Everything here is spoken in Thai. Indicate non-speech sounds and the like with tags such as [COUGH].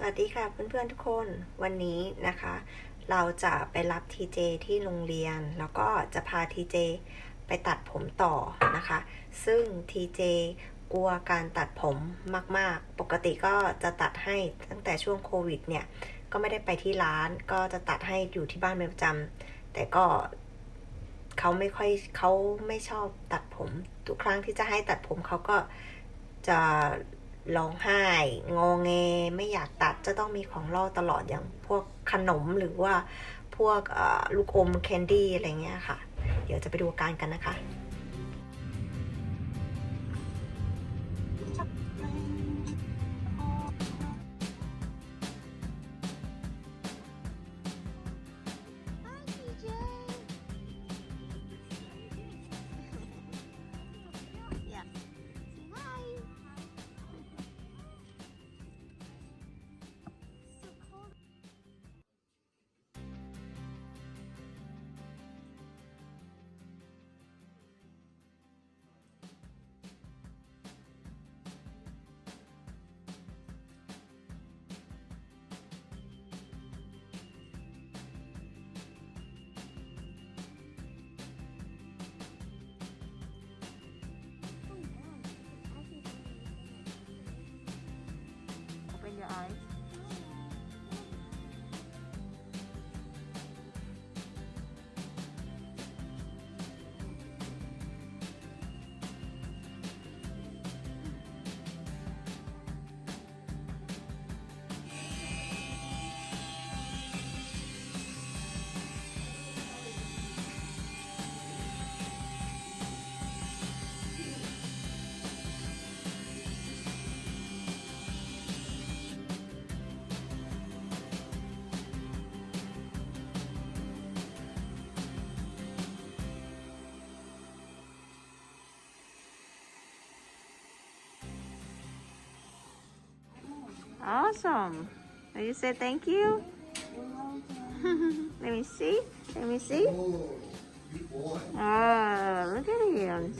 สวัสดีค่ะเพื่อนๆทุกคนวันนี้นะคะ เราจะไปรับทีเจที่โรงเรียน แล้วก็จะพาทีเจไปตัดผมต่อนะคะ ซึ่งทีเจกลัวการตัดผมมากๆ ปกติก็จะตัดให้ตั้งแต่ช่วงโควิดเนี่ย ก็ไม่ได้ไปที่ร้านก็จะตัดให้อยู่ที่บ้านเป็นประจำแต่ก็เขาไม่ค่อยเขาไม่ชอบตัดผม ทุกครั้งที่จะให้ตัดผมเขาก็จะ ร้องไห้ งอแงไม่อยากตัดจะต้องมีของล่อตลอดอย่างพวกขนมหรือว่าพวกลูกอมแคนดี้อะไรเงี้ยค่ะ เดี๋ยวจะไปดูการกันนะคะ Awesome. Will you say thank you? [LAUGHS] Let me see. Let me see. Oh, look at him.